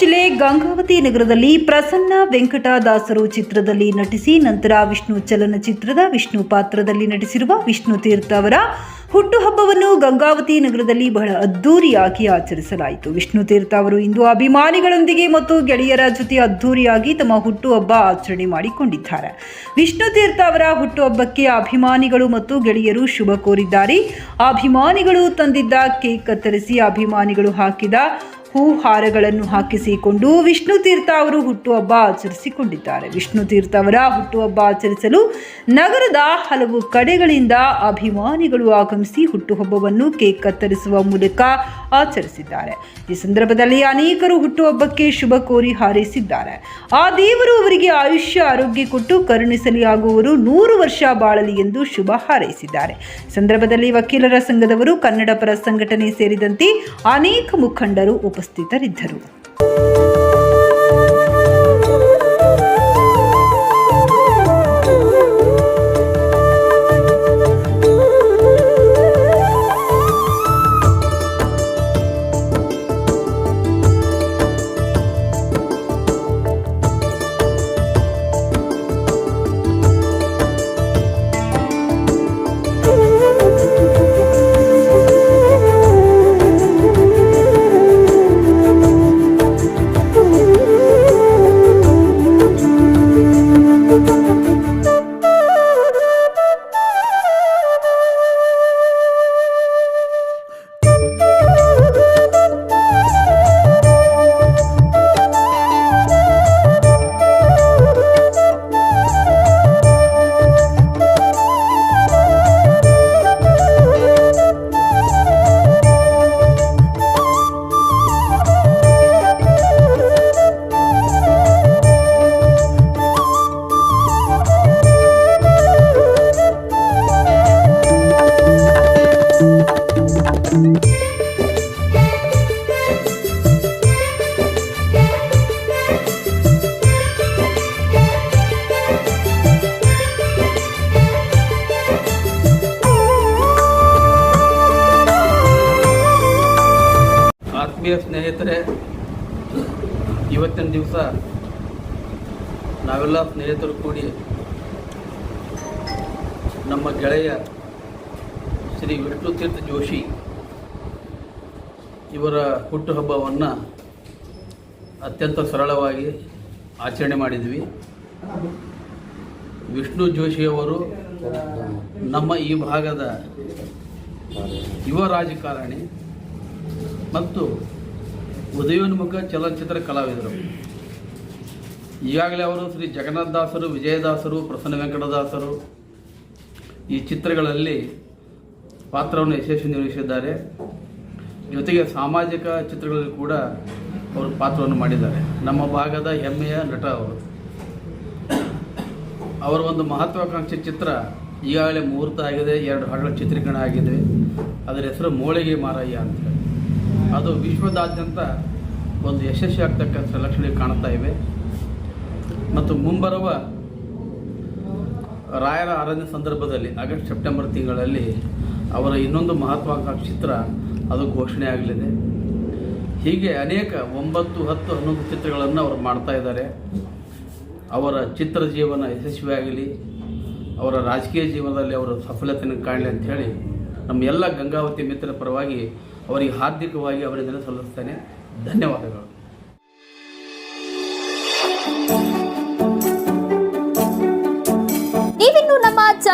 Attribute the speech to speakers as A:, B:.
A: ಜಿಲ್ಲೆ ಗಂಗಾವತಿ ನಗರದಲ್ಲಿ ಪ್ರಸನ್ನ ವೆಂಕಟದಾಸರು ಚಿತ್ರದಲ್ಲಿ ನಟಿಸಿ, ನಂತರ ವಿಷ್ಣು ಚಲನಚಿತ್ರದ ವಿಷ್ಣು ಪಾತ್ರದಲ್ಲಿ ನಟಿಸಿರುವ ವಿಷ್ಣು ತೀರ್ಥ ಅವರ ಹುಟ್ಟುಹಬ್ಬವನ್ನು ಗಂಗಾವತಿ ನಗರದಲ್ಲಿ ಬಹಳ ಅದ್ದೂರಿಯಾಗಿ ಆಚರಿಸಲಾಯಿತು. ವಿಷ್ಣು ತೀರ್ಥ ಅವರು ಇಂದು ಅಭಿಮಾನಿಗಳೊಂದಿಗೆ ಮತ್ತು ಗೆಳೆಯರ ಜೊತೆ ಅದ್ದೂರಿಯಾಗಿ ತಮ್ಮ ಹುಟ್ಟುಹಬ್ಬ ಆಚರಣೆ ಮಾಡಿಕೊಂಡಿದ್ದಾರೆ. ವಿಷ್ಣು ತೀರ್ಥ ಅವರ ಹುಟ್ಟುಹಬ್ಬಕ್ಕೆ ಅಭಿಮಾನಿಗಳು ಮತ್ತು ಗೆಳೆಯರು ಶುಭ ಕೋರಿದ್ದಾರೆ. ಅಭಿಮಾನಿಗಳು ತಂದಿದ್ದ ಕೇಕ್ ಕತ್ತರಿಸಿ ಅಭಿಮಾನಿಗಳು ಹಾಕಿದ ಹೂ ಹಾರಗಳನ್ನು ಹಾಕಿಸಿಕೊಂಡು ವಿಷ್ಣು ತೀರ್ಥ ಅವರು ಹುಟ್ಟುಹಬ್ಬ ಆಚರಿಸಿಕೊಂಡಿದ್ದಾರೆ. ವಿಷ್ಣು ತೀರ್ಥ ಅವರ ಹುಟ್ಟುಹಬ್ಬ ಆಚರಿಸಲು ನಗರದ ಹಲವು ಕಡೆಗಳಿಂದ ಅಭಿಮಾನಿಗಳು ಆಗಮಿಸಿ ಹುಟ್ಟುಹಬ್ಬವನ್ನು ಕೇಕ್ ಕತ್ತರಿಸುವ ಮೂಲಕ ಆಚರಿಸಿದ್ದಾರೆ. ಈ ಸಂದರ್ಭದಲ್ಲಿ ಅನೇಕರು ಹುಟ್ಟುಹಬ್ಬಕ್ಕೆ ಶುಭ ಕೋರಿ ಹಾರೈಸಿದ್ದಾರೆ. ಆ ದೇವರು ಅವರಿಗೆ ಆಯುಷ್ಯ, ಆರೋಗ್ಯ ಕೊಟ್ಟು ಕರುಣಿಸಲಿ ಆಗುವವರು ನೂರು ವರ್ಷ ಬಾಳಲಿ ಎಂದು ಶುಭ ಹಾರೈಸಿದ್ದಾರೆ. ಸಂದರ್ಭದಲ್ಲಿ ವಕೀಲರ ಸಂಘದವರು ಕನ್ನಡ ಪರ ಸಂಘಟನೆ ಸೇರಿದಂತೆ ಅನೇಕ ಮುಖಂಡರು ಉಪಸ್ಥಿತರಿದ್ದರು.
B: ಆತ್ಮೀಯ ಸ್ನೇಹಿತರೆ ಇವತ್ತಿನ ದಿವಸ ನಾವೆಲ್ಲ ಸ್ನೇಹಿತರು ಕೂಡಿ ನಮ್ಮ ಗೆಳೆಯ ಶ್ರೀ ವಿಷ್ಣು ತೀರ್ಥ ಜೋಶಿ ಇವರ ಹುಟ್ಟುಹಬ್ಬವನ್ನು ಅತ್ಯಂತ ಸರಳವಾಗಿ ಆಚರಣೆ ಮಾಡಿದ್ವಿ. ವಿಷ್ಣು ಜೋಶಿಯವರು ನಮ್ಮ ಈ ಭಾಗದ ಯುವ ರಾಜಕಾರಣಿ ಮತ್ತು ಉದಯೋನ್ಮುಖ ಚಲನಚಿತ್ರ ಕಲಾವಿದರು. ಈಗಾಗಲೇ ಅವರು ಶ್ರೀ ಜಗನ್ನಾಥ ದಾಸರು, ವಿಜಯದಾಸರು, ಪ್ರಸನ್ನ ವೆಂಕಟದಾಸರು ಈ ಚಿತ್ರಗಳಲ್ಲಿ ಪಾತ್ರವನ್ನು ಯಶಸ್ವಿ ನಿರ್ವಹಿಸಿದ್ದಾರೆ. ಜೊತೆಗೆ ಸಾಮಾಜಿಕ ಚಿತ್ರಗಳಲ್ಲಿ ಕೂಡ ಅವರು ಪಾತ್ರವನ್ನು ಮಾಡಿದ್ದಾರೆ. ನಮ್ಮ ಭಾಗದ ಹೆಮ್ಮೆಯ ನಟ ಅವರು. ಅವರ ಒಂದು ಮಹತ್ವಾಕಾಂಕ್ಷಿ ಚಿತ್ರ ಈಗಾಗಲೇ ಮುಹೂರ್ತ ಆಗಿದೆ. ಎರಡು ಹಾಡುಗಳ ಚಿತ್ರೀಕರಣ ಆಗಿದೆ. ಅದರ ಹೆಸರು ಮೋಳಿಗೆ ಮಾರಯ್ಯ ಅಂತ. ಅದು ವಿಶ್ವದಾದ್ಯಂತ ಒಂದು ಯಶಸ್ವಿ ಆಗ್ತಕ್ಕಂಥ ಲಕ್ಷಣ ಕಾಣ್ತಾ ಇವೆ. ಮತ್ತು ಮುಂಬರುವ ರಾಯರ ಆರಾಧನೆ ಸಂದರ್ಭದಲ್ಲಿ ಆಗಸ್ಟ್ ಸೆಪ್ಟೆಂಬರ್ ತಿಂಗಳಲ್ಲಿ ಅವರ ಇನ್ನೊಂದು ಮಹತ್ವಾಕಾಂಕ್ಷಿ ಚಿತ್ರ ಅದು ಘೋಷಣೆ ಆಗಲಿದೆ. ಹೀಗೆ ಅನೇಕ ಒಂಬತ್ತು ಹತ್ತು ಹನ್ನೊಂದು ಚಿತ್ರಗಳನ್ನು ಅವರು ಮಾಡ್ತಾ ಇದ್ದಾರೆ. ಅವರ ಚಿತ್ರ ಜೀವನ ಯಶಸ್ವಿಯಾಗಲಿ ಅವರ ರಾಜಕೀಯ ಜೀವನದಲ್ಲಿ ಅವರ ಸಫಲತೆಯನ್ನು ಕಾಣಲಿ ಅಂತ ಹೇಳಿ ನಮ್ಮ ಎಲ್ಲ ಗಂಗಾವತಿ ಮಿತ್ರರ ಪರವಾಗಿ ಅವರಿಗೆ ಹಾರ್ದಿಕವಾಗಿ ಅವರಿಂದ ಸಲ್ಲಿಸ್ತೇನೆ ಧನ್ಯವಾದಗಳು.